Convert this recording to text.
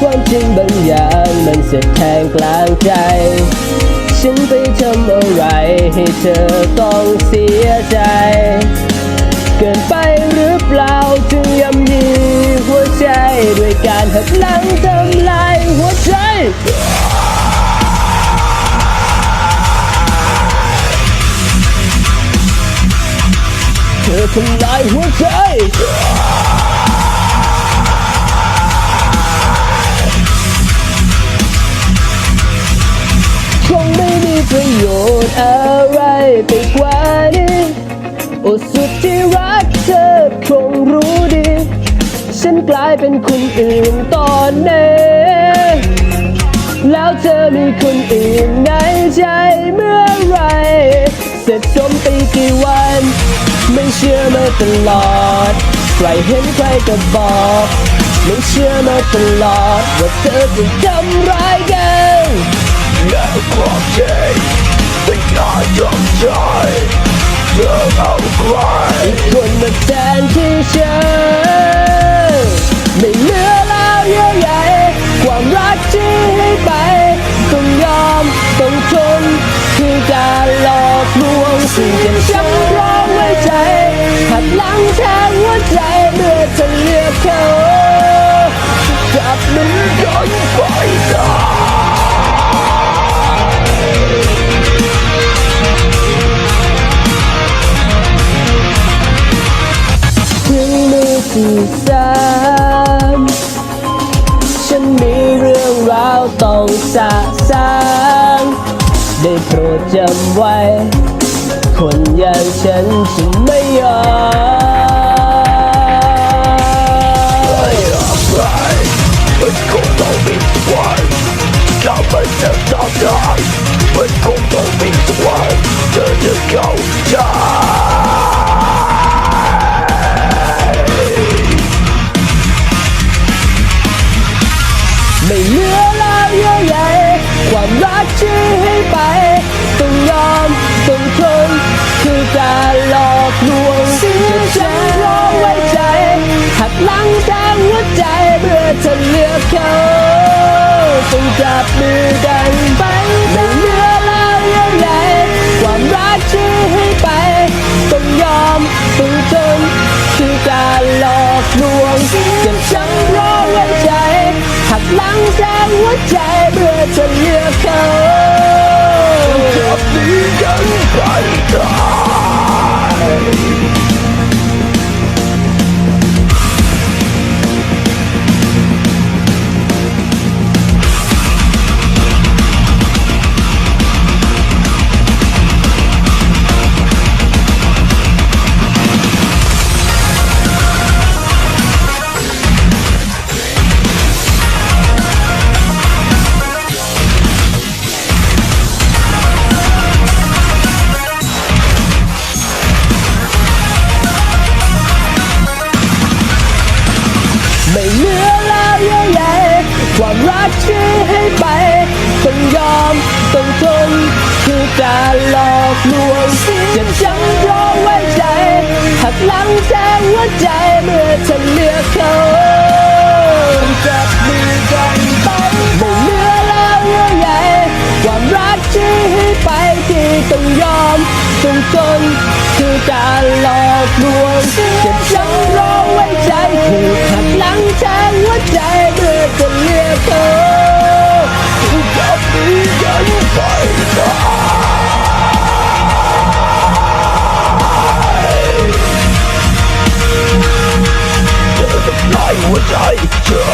ความจริงบางอย่างมันเสียแทงกลางใจ ฉันไปทำอะไรให้เธอต้องเสียใจ เกินไปหรือเปล่าจึงยำยีหัวใจด้วยการหักหลังทำลายหัวใจเธอทำลายหัวใจ อะไรไปกว่านี้โอ้สุดที่รักเธอคงรู้ดี ฉันกลายเป็นคนอื่นตอนนี้แล้วเธอมีคนอื่นในใจเมื่อไรเสร็จสมไปกี่วัน ไม่เชื่อมาตลอด ใครเห็นใครก็บอกไม่เชื่อมาตลอดว่าเธอจะทำร้ายกัน และความจริงไม่น่ายอมใจเธอเอาใครคนมาแทนที่ฉันไม่เหลือแล้วเยอะใหญ่ความรักที่ให้ไปต้องยอมต้องทนคือการหลอกลวงสิ่งเจ็บช้ำร้องไว้ใจหักหลังแทง จำไว้ คนอย่างฉันจะไม่ยอมไม่อะไรมันคงต้องมีสักวันถ้ามันจะทำได้มันคงต้องมีสักวันเธอจะเข้าใจ ลังแทงหัวใจเมื่อเธอเลือกเขาจับมือ รักที่ให้ไปต้องยอมต้องทนคือการหลอกลวงจ็บช้ำรอไว้ใจหักหลังแทงหัวใจเมื่อเธอเลือกเขาจับมือกันไปไม่เหลือแล้วเยอะใหญ่ความรักที่ให้ไปที่ต้องยอมต้องทนคือการหลอกลวงจ็บช้ำรอไว้ใจถูกหักหลังแทง would die.